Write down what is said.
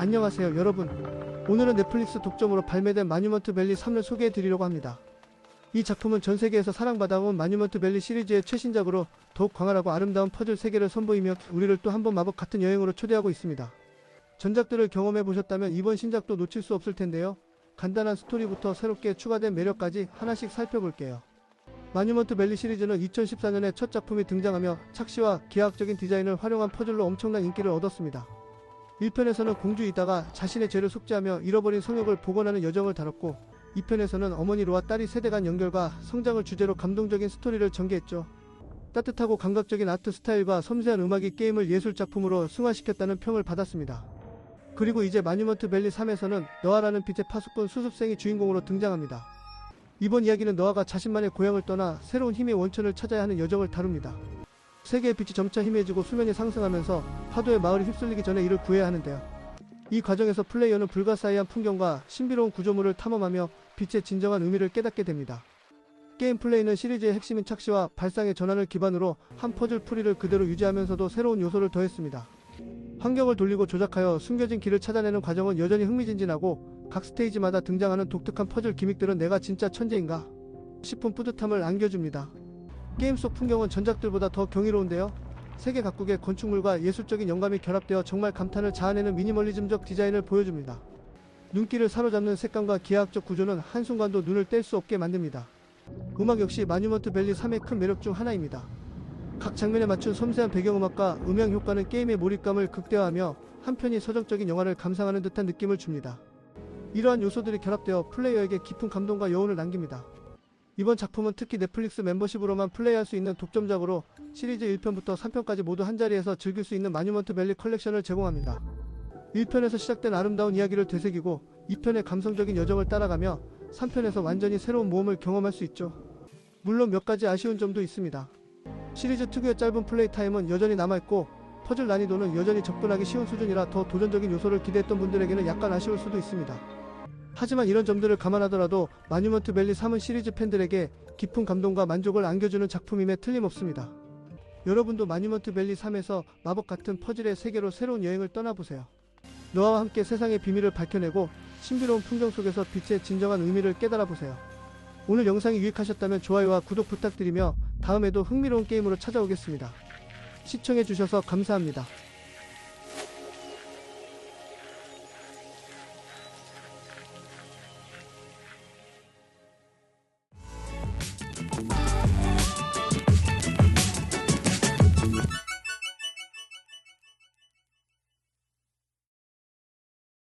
안녕하세요 여러분. 오늘은 넷플릭스 독점으로 발매된 마뉴먼트 밸리 3을 소개해 드리려고 합니다. 이 작품은 전 세계에서 사랑받아온 마뉴먼트 밸리 시리즈의 최신작으로 더욱 광활하고 아름다운 퍼즐 세계를 선보이며 우리를 또 한 번 마법 같은 여행으로 초대하고 있습니다. 전작들을 경험해 보셨다면 이번 신작도 놓칠 수 없을 텐데요. 간단한 스토리부터 새롭게 추가된 매력까지 하나씩 살펴볼게요. 마뉴먼트 밸리 시리즈는 2014년에 첫 작품이 등장하며 착시와 기하학적인 디자인을 활용한 퍼즐로 엄청난 인기를 얻었습니다. 1편에서는 공주이다가 자신의 죄를 속죄하며 잃어버린 성욕을 복원하는 여정을 다뤘고 2편에서는 어머니 로와 딸이 세대 간 연결과 성장을 주제로 감동적인 스토리를 전개했죠. 따뜻하고 감각적인 아트 스타일과 섬세한 음악이 게임을 예술 작품으로 승화시켰다는 평을 받았습니다. 그리고 이제 마뉴먼트 밸리 3에서는 너아라는 빛의 파수꾼 수습생이 주인공으로 등장합니다. 이번 이야기는 너아가 자신만의 고향을 떠나 새로운 힘의 원천을 찾아야 하는 여정을 다룹니다. 세계의 빛이 점차 희미해지고 수면이 상승하면서 파도의 마을이 휩쓸리기 전에 이를 구해야 하는데요. 이 과정에서 플레이어는 불가사의한 풍경과 신비로운 구조물을 탐험하며 빛의 진정한 의미를 깨닫게 됩니다. 게임 플레이는 시리즈의 핵심인 착시와 발상의 전환을 기반으로 한 퍼즐 풀이를 그대로 유지하면서도 새로운 요소를 더했습니다. 환경을 돌리고 조작하여 숨겨진 길을 찾아내는 과정은 여전히 흥미진진하고 각 스테이지마다 등장하는 독특한 퍼즐 기믹들은 내가 진짜 천재인가 싶은 뿌듯함을 안겨줍니다. 게임 속 풍경은 전작들보다 더 경이로운데요. 세계 각국의 건축물과 예술적인 영감이 결합되어 정말 감탄을 자아내는 미니멀리즘적 디자인을 보여줍니다. 눈길을 사로잡는 색감과 기하학적 구조는 한순간도 눈을 뗄 수 없게 만듭니다. 음악 역시 마뉴먼트 밸리 3의 큰 매력 중 하나입니다. 각 장면에 맞춘 섬세한 배경음악과 음향 효과는 게임의 몰입감을 극대화하며 한편이 서정적인 영화를 감상하는 듯한 느낌을 줍니다. 이러한 요소들이 결합되어 플레이어에게 깊은 감동과 여운을 남깁니다. 이번 작품은 특히 넷플릭스 멤버십으로만 플레이할 수 있는 독점작으로 시리즈 1편부터 3편까지 모두 한자리에서 즐길 수 있는 마뉴먼트 밸리 컬렉션을 제공합니다. 1편에서 시작된 아름다운 이야기를 되새기고 2편의 감성적인 여정을 따라가며 3편에서 완전히 새로운 모험을 경험할 수 있죠. 물론 몇 가지 아쉬운 점도 있습니다. 시리즈 특유의 짧은 플레이 타임은 여전히 남아있고 퍼즐 난이도는 여전히 접근하기 쉬운 수준이라 더 도전적인 요소를 기대했던 분들에게는 약간 아쉬울 수도 있습니다. 하지만 이런 점들을 감안하더라도 마뉴먼트 밸리 3은 시리즈 팬들에게 깊은 감동과 만족을 안겨주는 작품임에 틀림없습니다. 여러분도 마뉴먼트 밸리 3에서 마법 같은 퍼즐의 세계로 새로운 여행을 떠나보세요. 너와 함께 세상의 비밀을 밝혀내고 신비로운 풍경 속에서 빛의 진정한 의미를 깨달아 보세요. 오늘 영상이 유익하셨다면 좋아요와 구독 부탁드리며 다음에도 흥미로운 게임으로 찾아오겠습니다. 시청해주셔서 감사합니다.